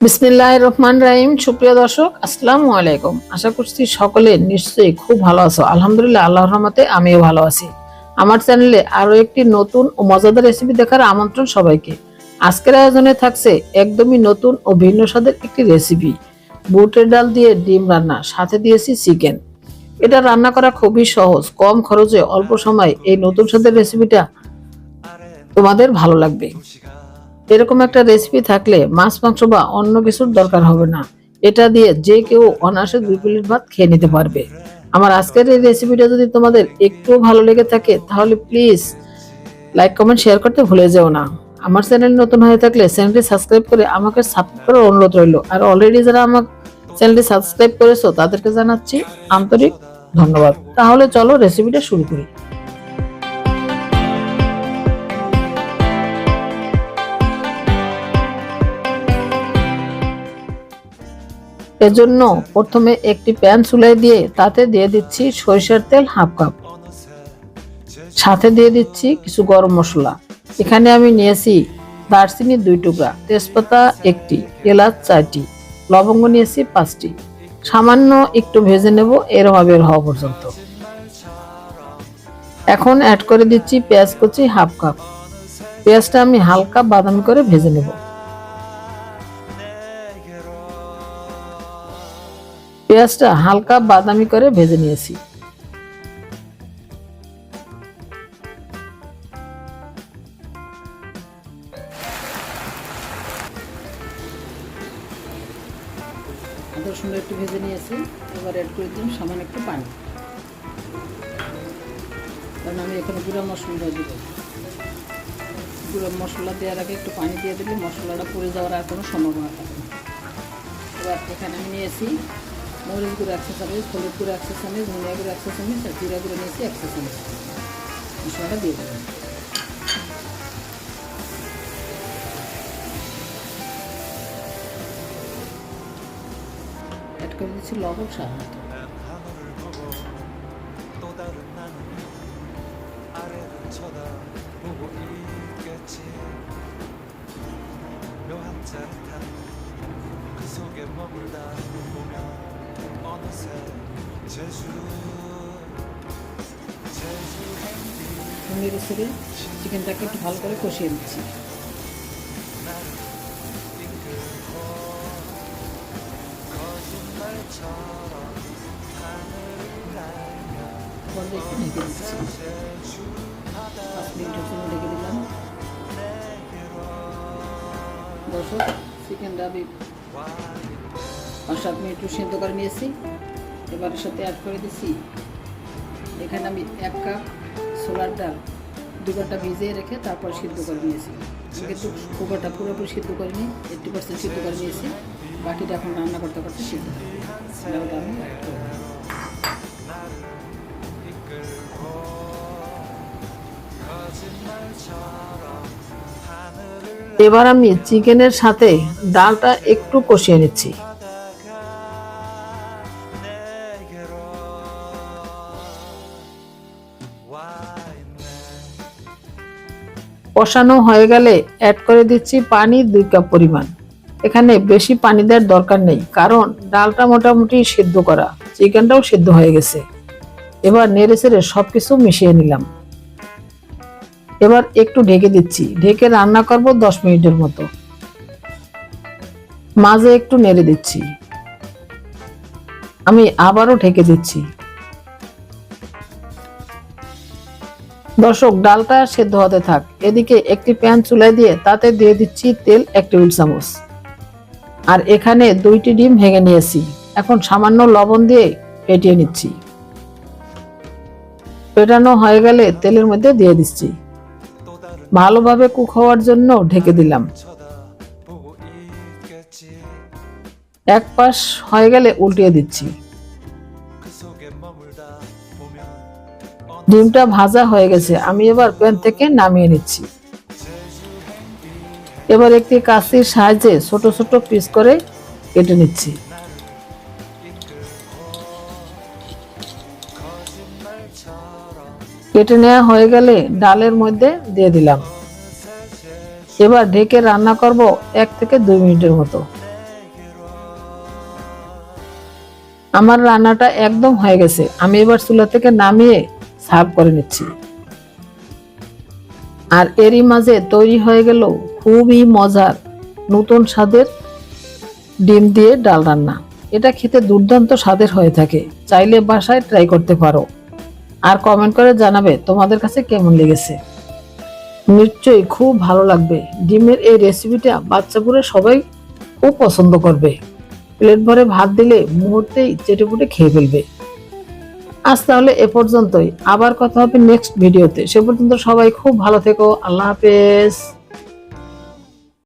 বিসমিল্লাহ রহমান রাহিম। সুপ্রিয় দর্শক, আসসালামু আলাইকুম। আশা করছি সকলে নিশ্চয়ই খুব ভালো আছো। আলহামদুলিল্লাহ, আল্লাহর রহমতে আমিও ভালো আছি। আমার চ্যানেলে আরও একটি নতুন ও মজাদার রেসিপি দেখার আমন্ত্রণ সবাইকে। আজকের আয়োজনে থাকছে একদমই নতুন ও ভিন্ন স্বাদের একটি রেসিপি বুটের ডাল দিয়ে ডিম রান্না, সাথে দিয়েছি চিকেন এটা রান্না করা খুবই সহজ। কম খরচে অল্প সময় এই নতুন স্বাদের রেসিপিটা তোমাদের ভালো লাগবে। এরকম একটা রেসিপি থাকলে মাছ, মাংস বা অন্য কিছুর দরকার হবে না। এটা দিয়ে যে কেউ অনায়াসে দুই প্লেট ভাত খেয়ে নিতে পারবে। আমার আজকের এই রেসিপিটা যদি তোমাদের একটু ভালো লেগে থাকে, তাহলে প্লিজ লাইক কমেন্ট শেয়ার করতে ভুলে যেও না। আমার চ্যানেল নতুন হয়ে থাকলে চ্যানেলটি সাবস্ক্রাইব করে আমাকে সাপোর্ট করার অনুরোধ রইল। আর অলরেডি যারা আমার চ্যানেলটি সাবস্ক্রাইব করেছ, তাদেরকে জানাচ্ছি আন্তরিক ধন্যবাদ। তাহলে চলো রেসিপিটা শুরু করি। এজন্য প্রথমে একটি প্যান চুলাই দিয়ে তাতে দিয়ে দিচ্ছি সরিষার তেল হাফ কাপ। সাথে দিয়ে দিচ্ছি কিছু গরম মশলা। এখানে আমি নিয়েছি দারচিনি দুই টুকরা, তেজপাতা একটি, এলাচ চারটি, লবঙ্গ নিয়েছি পাঁচটি। সামান্য একটু ভেজে নেব এরম বের হওয়া পর্যন্ত। এখন অ্যাড করে দিচ্ছি পেঁয়াজ কুচি হাফ কাপ। পেঁয়াজটা আমি হালকা বাদামি করে ভেজে নেব। পেঁয়াজটা হালকা বাদামি করে ভেজে নিয়েছি। সুন্দর একটু ভেজে নিয়েছি। এবার অ্যাড করে দিলাম সামান্য একটু পানি। কারণ আমি এখানে গুঁড়া মশলা দিব। গুঁড়ো মশলা দেওয়ার আগে একটু পানি দিয়ে দিলে মশলাটা পুড়ে যাওয়ার আর কোনো সম্ভাবনা থাকে না। এবার এখানে আমি নিয়েছি মরিচ গুঁড়ো একশো চামচ হলুদ গুঁড়ো একশো চামচ ধনিয়া গুঁড়ো একশো চামচ আর জিরা গুঁড়ো নিয়েছি একশো চামচ মশলাটা দিয়ে দেবেন অ্যাড করে দিচ্ছি লবণ স্বাদ মতো 또 다른 나는 아래를 쳐다보고 있겠지 묘한 짜릿함 그 속에 머물다 보면 মেরে সেরে চিকেনটাকে একটু ভালো করে কষিয়ে নিচ্ছি। একটু ঢেকে দিচ্ছি। পাঁচ মিনিটের জন্য ঢেকে দিলাম। দর্শক চিকেনটা সাত আমি একটু সেদ্ধ করে নিয়েছি। এবার সাথে অ্যাড করে দিছি। এখানে আমি এক কাপ সোলার ডাল, দু ঘণ্টা ভিজিয়ে রেখে তারপর সিদ্ধ করে নিয়েছি। কিন্তু কুকারটা পুরোপুরি সিদ্ধ করে নিই এইটটি পার্সেন্ট সিদ্ধ করে নিয়েছি। বাকিটা এখন রান্না করতে করতে সিদ্ধ আমি। এবার আমি চিকেনের সাথে ডালটা একটু কষিয়ে নিচ্ছি। কষানো হয়ে গেলে অ্যাড করে দিচ্ছি পানি দুই কাপ পরিমাণ। এখানে বেশি পানি দেওয়ার দরকার নেই, কারণ ডালটা মোটামুটি সেদ্ধ করা, চিকেনটাও সেদ্ধ হয়ে গেছে। এবার নেড়ে চেড়ে সব কিছু মিশিয়ে নিলাম। এবার একটু ঢেকে দিচ্ছি, ঢেকে রান্না করব দশ মিনিটের মতো। মাঝে একটু নেড়ে দিচ্ছি। আমি আবারও ঢেকে দিচ্ছি। দর্শক, ডালটা সেদ্ধ হতে থাক। এদিকে একটি প্যান চুলায় দিয়ে তাতে দিয়ে দিচ্ছি তেল এক টেবিল চামচ। আর এখানে দুইটি ডিম ভেঙে নিয়েছি। এখন সামান্য লবণ দিয়ে ফেটিয়ে নিচ্ছি। ফেটানো হয়ে গেলে তেলের মধ্যে দিয়ে দিচ্ছি। ভালোভাবে কুক হওয়ার জন্য ঢেকে দিলাম। এক পাশ হয়ে গেলে উল্টিয়ে দিচ্ছি। ডিমটা ভাজা হয়ে গেছে। আমি এবার প্যান থেকে নামিয়ে নিচ্ছি। এবার একটি কাশির সাহায্যে ছোট ছোট পিস করে কেটে নিচ্ছি। কেটে নেওয়া হয়ে গেলে ডালের মধ্যে দিয়ে দিলাম। এবার ঢেকে রান্না করব এক থেকে দুই মিনিটের মতো। আমার রান্নাটা একদম হয়ে গেছে। আমি এবার চুলা থেকে নামিয়ে সার্ভ করে নিচ্ছি। আর এরই মাঝে তৈরি হয়ে গেল খুবই মজার নতুন স্বাদের ডিম দিয়ে ডাল রান্না। এটা খেতে দুর্দান্ত স্বাদের হয়ে থাকে। চাইলে বাসায় ট্রাই করতে পারো। আর কমেন্ট করে জানাবে তোমাদের কাছে কেমন লেগেছে। নিশ্চয়ই খুব ভালো লাগবে। ডিমের এই রেসিপিটা বাচ্চাপুরে সবাই খুব পছন্দ করবে। প্লেট ভরে ভাত দিলে মুহূর্তেই চেটেপুটে খেয়ে ফেলবে। আজ তাহলে এ পর্যন্তই। আবার কথা হবে নেক্সট ভিডিওতে সে পর্যন্ত সবাই খুব ভালো থেকো। আল্লাহ হাফেজ।